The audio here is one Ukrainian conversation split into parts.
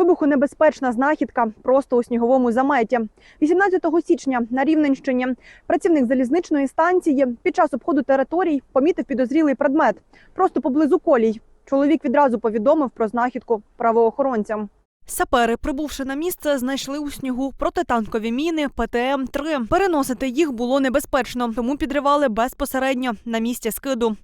Вибухонебезпечна знахідка просто у сніговому заметі. 18 січня на Рівненщині працівник залізничної станції під час обходу територій помітив підозрілий предмет просто поблизу колій. Чоловік відразу повідомив про знахідку правоохоронцям. Сапери, прибувши на місце, знайшли у снігу протитанкові міни ПТМ-3. Переносити їх було небезпечно, тому підривали безпосередньо на місці скиду.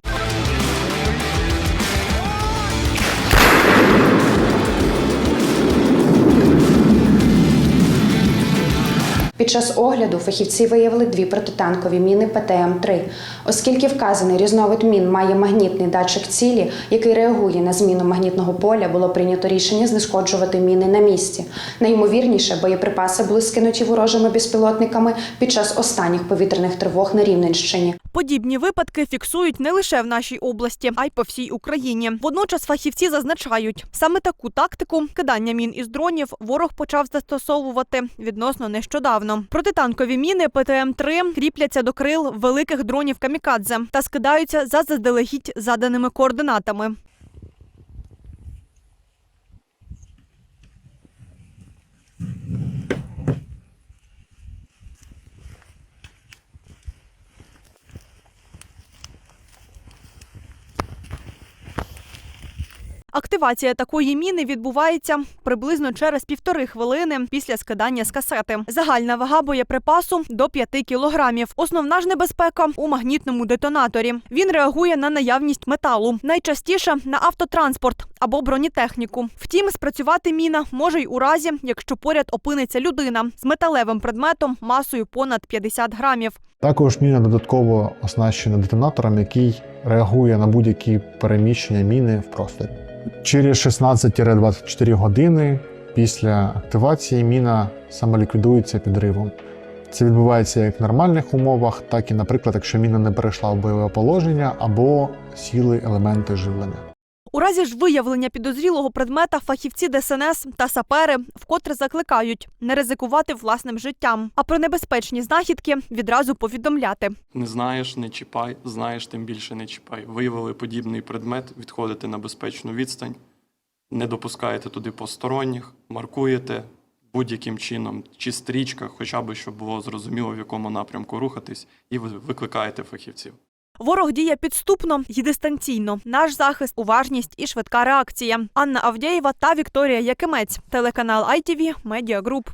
Під час огляду фахівці виявили дві протитанкові міни ПТМ-3. Оскільки вказаний різновид мін має магнітний датчик цілі, який реагує на зміну магнітного поля, було прийнято рішення знешкоджувати міни на місці. Найімовірніше, боєприпаси були скинуті ворожими безпілотниками під час останніх повітряних тривог на Рівненщині. Подібні випадки фіксують не лише в нашій області, а й по всій Україні. Водночас фахівці зазначають, саме таку тактику кидання мін із дронів ворог почав застосовувати відносно нещодавно. Протитанкові міни ПТМ-3 кріпляться до крил великих дронів камікадзе та скидаються за заздалегідь заданими координатами. Активація такої міни відбувається приблизно через півтори хвилини після скидання з касети. Загальна вага боєприпасу до 5 кілограмів. Основна ж небезпека у магнітному детонаторі. Він реагує на наявність металу, найчастіше на автотранспорт або бронетехніку. Втім, спрацювати міна може й у разі, якщо поряд опиниться людина з металевим предметом масою понад 50 грамів. Також міна додатково оснащена детонатором, який реагує на будь-які переміщення міни в просторі. Через 16-24 години після активації міна самоліквідується підривом. Це відбувається як в нормальних умовах, так і, наприклад, якщо міна не перейшла в бойове положення або сіли елементи живлення. У разі ж виявлення підозрілого предмета фахівці ДСНС та сапери вкотре закликають не ризикувати власним життям, а про небезпечні знахідки відразу повідомляти. Не знаєш, не чіпай, знаєш, тим більше не чіпай. Виявили подібний предмет, відходите на безпечну відстань, не допускаєте туди посторонніх, маркуєте будь-яким чином, чи стрічка, хоча б щоб було зрозуміло, в якому напрямку рухатись, і ви викликаєте фахівців. Ворог діє підступно і дистанційно. Наш захист, уважність і швидка реакція. Анна Авдєєва та Вікторія Якимець, телеканал ITV, Group.